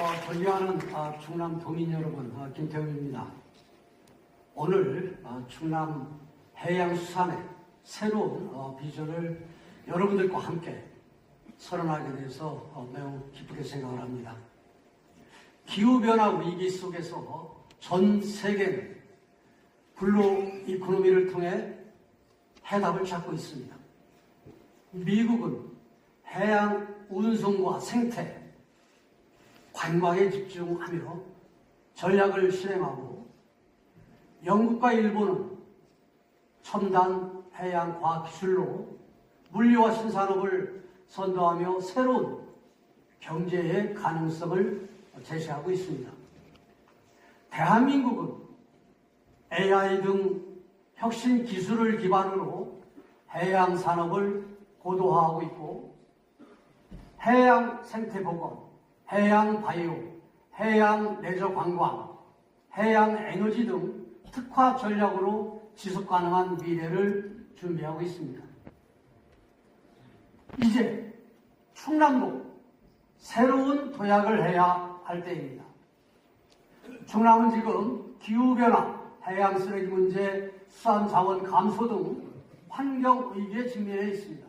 어, 존경하는 어, 충남 도민 여러분, 어, 김태훈입니다. 오늘 어, 충남 해양수산의 새로운 어, 비전을 여러분들과 함께 선언하게 돼서 어, 매우 기쁘게 생각을 합니다. 기후변화 위기 속에서 전 세계는 블루 이코노미를 통해 해답을 찾고 있습니다. 미국은 해양 운송과 생태, 관광에 집중하며 전략을 실행하고 영국과 일본은 첨단 해양 과학 기술로 물리와 신산업을 선도하며 새로운 경제의 가능성을 제시하고 있습니다. 대한민국은 AI 등 혁신 기술을 기반으로 해양 산업을 고도화하고 있고 해양 생태 보건, 해양 바이오, 해양 레저 관광, 해양 에너지 등 특화 전략으로 지속 가능한 미래를 준비하고 있습니다. 이제 충남도 새로운 도약을 해야 할 때입니다. 충남은 지금 기후변화, 해양 쓰레기 문제, 수산 자원 감소 등 환경 위기에 직면해 있습니다.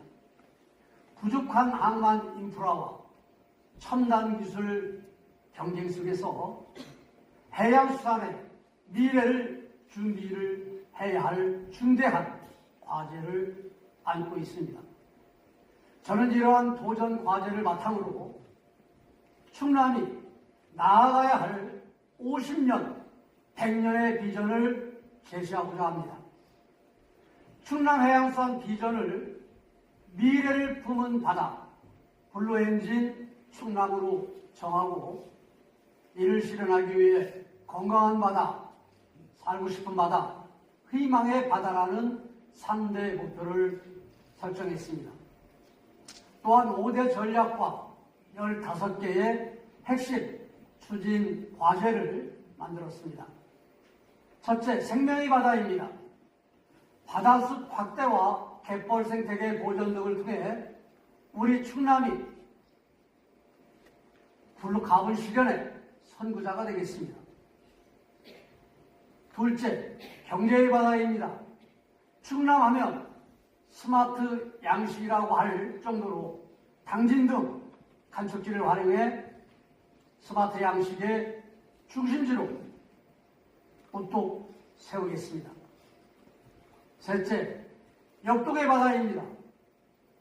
부족한 항만 인프라와 첨단 기술 경쟁 속에서 해양수산의 미래를 준비를 해야 할 중대한 과제를 안고 있습니다. 저는 이러한 도전 과제를 바탕으로 충남이 나아가야 할 50년, 100년의 비전을 제시하고자 합니다. 충남해양수산 비전을 미래를 품은 바다, 블루엔진 충남으로 정하고 이를 실현하기 위해 건강한 바다, 살고 싶은 바다, 희망의 바다라는 3대 목표를 설정했습니다. 또한 5대 전략과 15개의 핵심 추진 과제를 만들었습니다. 첫째, 생명의 바다입니다. 바다숲 확대와 갯벌 생태계 보존 등을 통해 우리 충남이 카본 실현의 선구자가 되겠습니다. 둘째, 경제의 바다입니다. 충남하면 스마트 양식이라고 할 정도로 당진 등 간척지를 활용해 스마트 양식의 중심지로 또 세우겠습니다. 셋째, 역동의 바다입니다.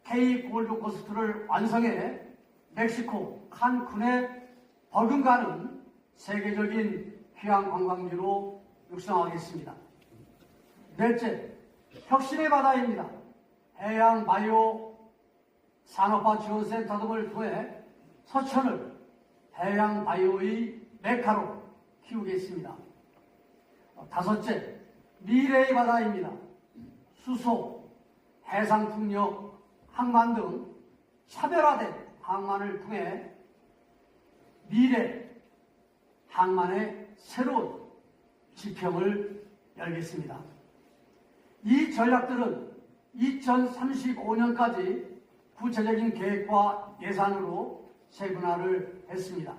K 골드 코스트를 완성해 멕시코 칸쿤에 버금가는 세계적인 휴양 관광지로 육성하겠습니다. 넷째, 혁신의 바다입니다. 해양 바이오 산업화 지원센터 등을 통해 서천을 해양 바이오의 메카로 키우겠습니다. 다섯째, 미래의 바다입니다. 수소, 해상풍력, 항만 등 차별화된 항만을 통해 미래 항만의 새로운 지평을 열겠습니다. 이 전략들은 2035년까지 구체적인 계획과 예산으로 세분화를 했습니다.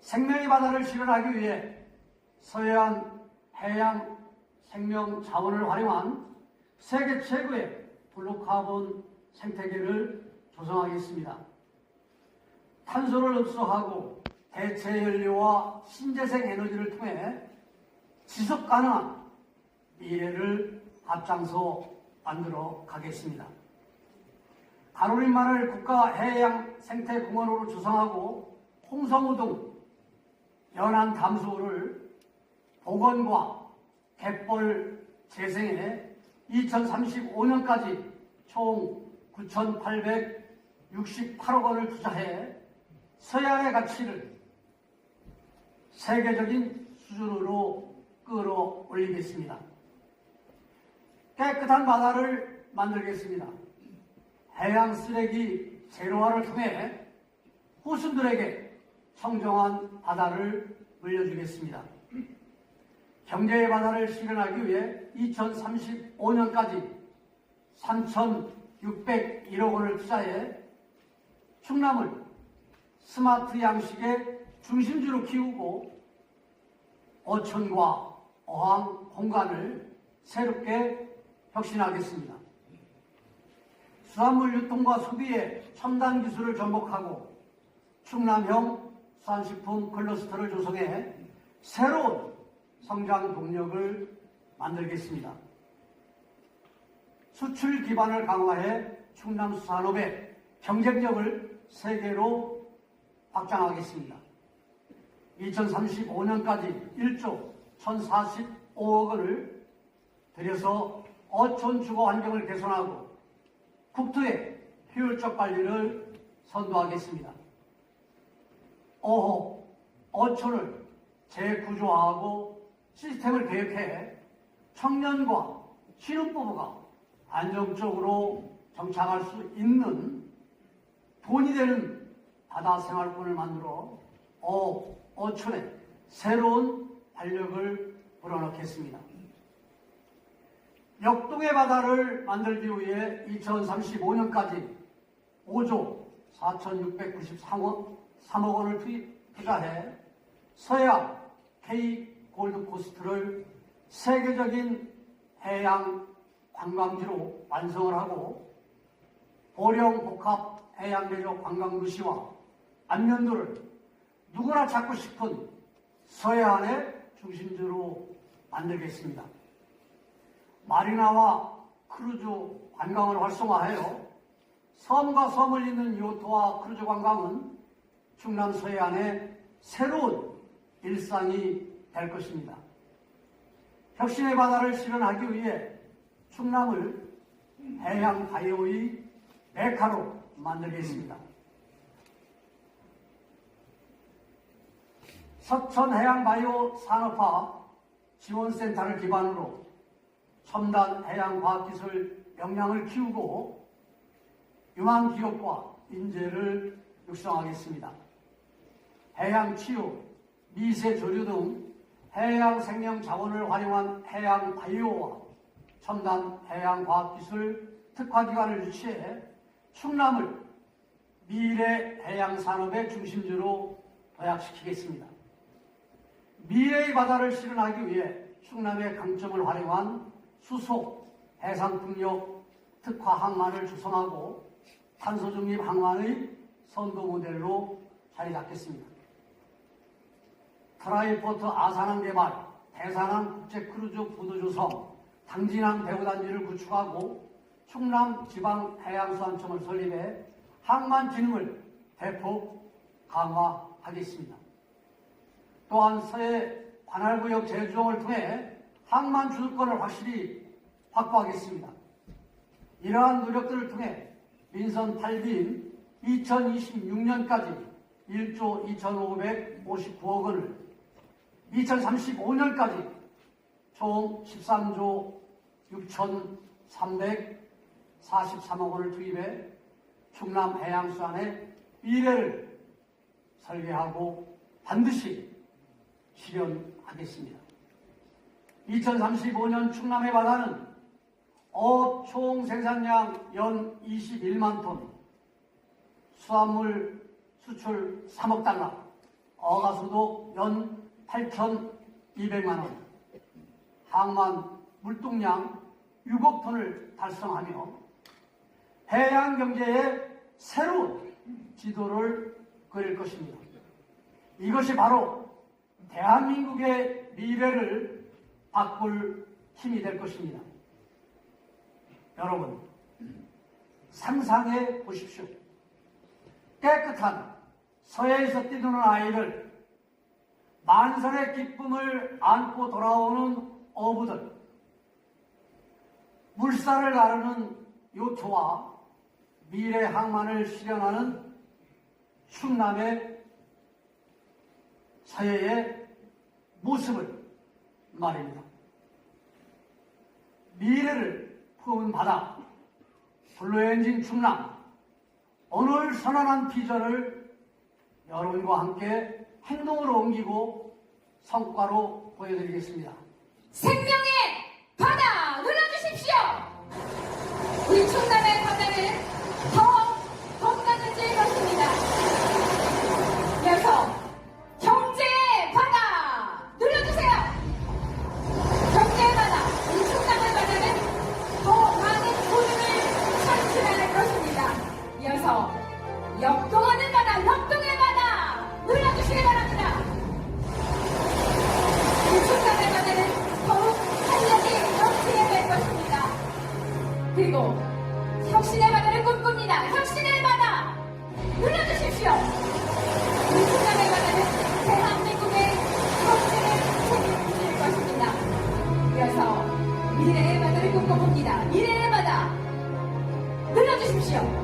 생명의 바다를 실현하기 위해 서해안 해양 생명 자원을 활용한 세계 최고의 블루카본 생태계를 조성하겠습니다. 탄소를 흡수하고 대체 연료와 신재생 에너지를 통해 지속 가능한 미래를 앞장서 만들어 가겠습니다. 가로림만을 국가 해양 생태공원으로 조성하고 홍성우 등 연안 담수호를 복원과 갯벌 재생에 2035년까지 총 9,868억 원을 투자해 서해안의 가치를 세계적인 수준으로 끌어올리겠습니다. 깨끗한 바다를 만들겠습니다. 해양 쓰레기 제로화를 통해 호수들에게 청정한 바다를 물려주겠습니다. 경제의 바다를 실현하기 위해 2035년까지 3,601억 원을 투자해 충남을 스마트 양식의 중심지로 키우고 어촌과 어항 공간을 새롭게 혁신하겠습니다. 수산물 유통과 소비에 첨단 기술을 접목하고 충남형 수산식품 클러스터를 조성해 새로운 성장 동력을 만들겠습니다. 수출 기반을 강화해 충남 수산업의 경쟁력을 세계로 확장하겠습니다. 2035년까지 1조 1045억 원을 들여서 어촌 주거 환경을 개선하고 국토의 효율적 관리를 선도하겠습니다. 5호 어촌을 재구조화하고 시스템을 개혁해 청년과 신혼부부가 안정적으로 정착할 수 있는 돈이 되는 바다 생활권을 만들어 어, 어촌에 새로운 활력을 불어넣겠습니다. 역동의 바다를 만들기 위해 2035년까지 5조 4,693억 3억 원을 투자해 서해안 K 골드코스트를 세계적인 해양 관광지로 완성을 하고 보령 복합 해양대교 관광도시와 안면도를 누구나 찾고 싶은 서해안의 중심지로 만들겠습니다. 마리나와 크루즈 관광을 활성화하여 섬과 섬을 잇는 요트와 크루즈 관광은 충남 서해안의 새로운 일상이 될 것입니다. 혁신의 바다를 실현하기 위해 충남을 해양 바이오의 메카로 만들겠습니다. 서천해양바이오 산업화 지원센터를 기반으로 첨단 해양과학기술 역량을 키우고 유망 기업과 인재를 육성하겠습니다. 해양치유, 미세조류 등 해양 생명 자원을 활용한 해양 바이오와 첨단 해양과학기술 특화기관을 유치해 충남을 미래 해양산업의 중심지로 도약시키겠습니다. 미래의 바다를 실현하기 위해 충남의 강점을 활용한 수소, 해상풍력, 특화 항만을 조성하고 탄소 중립 항만의 선도 모델로 자리 잡겠습니다. 트라이포트 아산항 개발, 대산항 국제 크루즈 보도 조성, 당진항 배후단지를 구축하고 충남 지방 해양수산청을 설립해 항만 기능을 대폭 강화하겠습니다. 또한 서해 관할구역 재조정을 통해 항만 주도권을 확실히 확보하겠습니다. 이러한 노력들을 통해 민선 8빈 2026년까지 1조 2,559억 원을 2035년까지 총 13조 6,343억 원을 투입해 충남 해양수산의 미래를 설계하고 반드시 실현하겠습니다. 2035년 충남의 바다는 어업 총 생산량 연 21만 톤, 수산물 수출 3억 달러, 어가수도 연 8,200만 원, 항만 물동량 6억 톤을 달성하며 해양 경제의 새로운 지도를 그릴 것입니다. 이것이 바로 대한민국의 미래를 바꿀 힘이 될 것입니다. 여러분, 상상해 보십시오. 깨끗한 서해에서 뛰노는 아이를 만선의 기쁨을 안고 돌아오는 어부들, 물살을 나르는 요트와 미래 항만을 실현하는 충남의 서해의 모습을 말입니다. 미래를 품은 바다, 블루엔진 충남, 오늘 선언한 비전을 여러분과 함께 행동으로 옮기고 성과로 보여드리겠습니다. 생명의 역동하는 바다, 역동의 바다 눌러주시기 바랍니다. 이 순간의 바다는 더욱 활력이 넘치게 될 것입니다. 그리고 혁신의 바다를 꿈꿉니다. 혁신의 바다 눌러주십시오. 이 순간의 바다는 대한민국의 혁신을 책임질 것입니다. 이어서 미래의 바다를 꿈꿔봅니다. 미래의 바다 눌러주십시오.